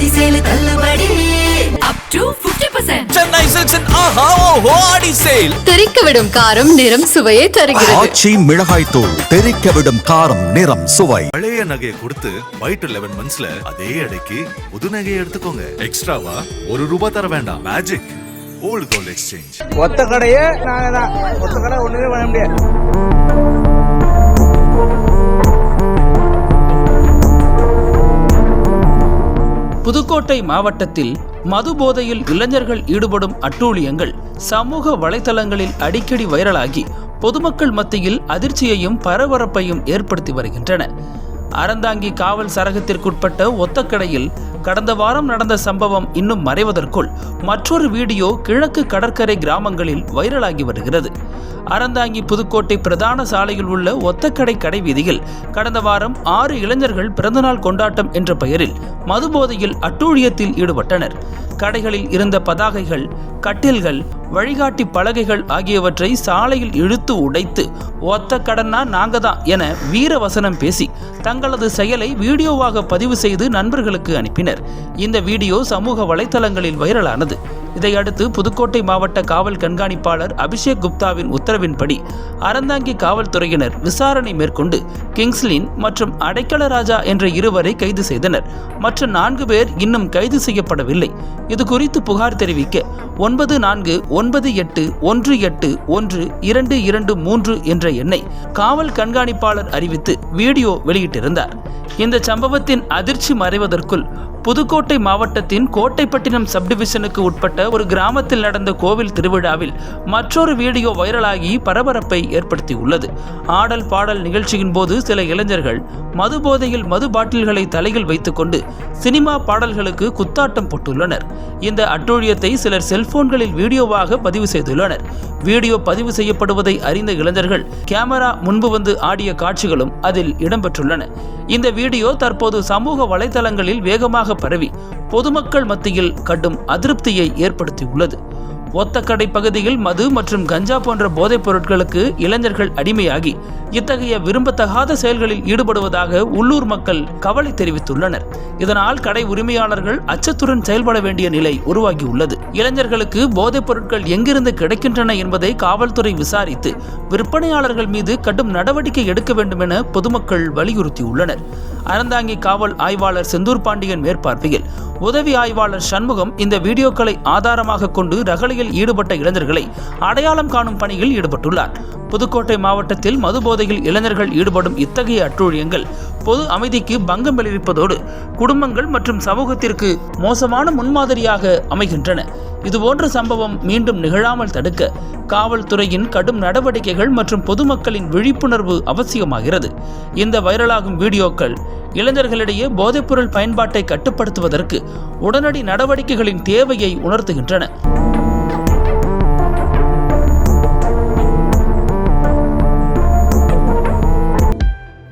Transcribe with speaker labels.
Speaker 1: ஆடி சேலு தள்ளுபடி. Up to 50%
Speaker 2: Chennai சில்க்ஸின் ஆஹா ஓஹோ ஆடி sale
Speaker 3: தெறிக்க விடும் காரம் நிறம் சுவையை தருகிறது.
Speaker 4: ஆச்சி மிளகாய் தூள் தெறிக்க விடும் காரம் நிறம் சுவை.
Speaker 5: பழைய நகையை கொடுத்து ஒயிட் லெவன் மந்த்ஸ்ல அதே எடைக்கு புது நகையை எடுத்துக்கோங்க. எக்ஸ்ட்ராவா ஒரு ரூபாய் தர வேண்டாம். மேஜிக் ஓல்டு கோல்ட் எக்ஸ்சேஞ்ச்
Speaker 6: ஒத்த கடையே நாங்க தான். ஒத்த கடை ஒண்ணுமே பண்ண முடியாது.
Speaker 7: புதுக்கோட்டை மாவட்டத்தில் மது போதையில் இளைஞர்கள் ஈடுபடும் அட்டூழியங்கள் சமூக வலைதளங்களில் அடிக்கடி வைரலாகி பொதுமக்கள் மத்தியில் அதிர்ச்சியையும் பரபரப்பையும் ஏற்படுத்தி வருகின்றன. அறந்தாங்கி காவல் சரகத்திற்குட்பட்ட ஒத்தக்கடையில் கடந்த வாரம் நடந்த சம்பவம் இன்னும் மறைவதற்குள் மற்றொரு வீடியோ கிழக்கு கடற்கரை கிராமங்களில் வைரலாகி வருகிறது. அறந்தாங்கி புதுக்கோட்டை பிரதான சாலையில் உள்ள ஒத்தக்கடை கடை வீதியில் கடந்த வாரம் ஆறு இளைஞர்கள் பிறந்தநாள் கொண்டாட்டம் என்ற பெயரில் மதுபோதையில் அட்டூழியத்தில் ஈடுபட்டனர். கடைகளில் இருந்த பதாகைகள் கட்டில்கள் வழிகாட்டி பலகைகள் ஆகியவற்றை சாலையில் இழுத்து உடைத்து ஒத்த கடன்னா நாங்க தான் என வீரவசனம் பேசி தங்களது செயலை வீடியோவாக பதிவு செய்து நண்பர்களுக்கு அனுப்பினர். இந்த வீடியோ சமூக வலைத்தளங்களில் வைரலானது. இதையடுத்து புதுக்கோட்டை மாவட்ட காவல் கண்காணிப்பாளர் அபிஷேக் குப்தாவின் உத்தரவின்படி அறந்தாங்கி காவல்துறையினர் விசாரணை மேற்கொண்டு கிங்ஸ்லின் மற்றும் அடைக்கலராஜா என்ற இருவரை கைது செய்தனர். மற்ற நான்கு பேர் இன்னும் கைது செய்யப்படவில்லை. இது குறித்து புகார் தெரிவிக்க ஒன்பது நான்கு ஒன்பது எட்டு ஒன்று எட்டு ஒன்று இரண்டு இரண்டு மூன்று என்ற எண்ணை காவல் கண்காணிப்பாளர் அறிவித்து வீடியோ வெளியிட்டிருந்தார். இந்த சம்பவத்தின் அதிர்ச்சி மறைவதற்குள் புதுக்கோட்டை மாவட்டத்தின் கோட்டைப்பட்டினம் சப்டிவிஷனுக்கு உட்பட்ட ஒரு கிராமத்தில் நடந்த கோவில் திருவிழாவில் மற்றொரு வீடியோ வைரலாகி பரபரப்பை ஏற்படுத்தியுள்ளது. ஆடல் பாடல் நிகழ்ச்சியின் போது சில இளைஞர்கள் மது போதையில் மது பாட்டில்களை தலையில் வைத்துக்கொண்டு சினிமா பாடல்களுக்கு குத்தாட்டம் போட்டுள்ளனர். இந்த அட்டூழியத்தை சிலர் செல்போன்களில் வீடியோவாக பதிவு செய்துள்ளனர். வீடியோ பதிவு செய்யப்படுவதை அறிந்த இளைஞர்கள் கேமரா முன்பு வந்து ஆடிய காட்சிகளும் அதில் இடம்பெற்றுள்ளன. இந்த வீடியோ தற்போது சமூக வலைதளங்களில் வேகமாக பரவி பொதுமக்கள் மத்தியில் கடும் அதிருப்தியை ஏற்படுத்தியுள்ளது. ஒத்தக்கடை பகுதியில் மது மற்றும் கஞ்சா போன்ற போதைப் பொருட்களுக்கு இளைஞர்கள் அடிமையாகி இத்தகைய விரும்பத்தகாத செயல்களில் ஈடுபடுவதாக உள்ளூர் மக்கள் கவலை தெரிவித்துள்ளனர். இதனால் கடை உரிமையாளர்கள் அச்சத்துடன் செயல்பட வேண்டிய நிலை உருவாகியுள்ளது. இளைஞர்களுக்கு போதைப் பொருட்கள் எங்கிருந்து கிடைக்கின்றன என்பதை காவல்துறை விசாரித்து விற்பனையாளர்கள் மீது கடும் நடவடிக்கை எடுக்க வேண்டும் என பொதுமக்கள் வலியுறுத்தியுள்ளனர். அறந்தாங்கி காவல் ஆய்வாளர் செந்தூர் பாண்டியன் மேற்பார்வையில் உதவி ஆய்வாளர் சண்முகம் இந்த வீடியோக்களை ஆதாரமாக கொண்டு ரகளையில் ஈடுபட்ட இளைஞர்களை அடையாளம் காணும் பணியில் ஈடுபட்டுள்ளார். புதுக்கோட்டை மாவட்டத்தில் மதுபோதையில் இளைஞர்கள் ஈடுபடும் இத்தகைய அட்டூழியங்கள் பொது அமைதிக்கு பங்கம் விளைவிப்பதோடு குடும்பங்கள் மற்றும் சமூகத்திற்கு மோசமான முன்மாதிரியாக அமைகின்றன. இதுபோன்ற சம்பவம் மீண்டும் நிகழாமல் தடுக்க காவல்துறையின் கடும் நடவடிக்கைகள் மற்றும் பொதுமக்களின் விழிப்புணர்வு அவசியமாகிறது. இந்த வைரலாகும் வீடியோக்கள் இளைஞர்களிடையே போதைப்பொருள் பயன்பாட்டை கட்டுப்படுத்துவதற்கு உடனடி நடவடிக்கைகளின் தேவையை உணர்த்துகின்றன.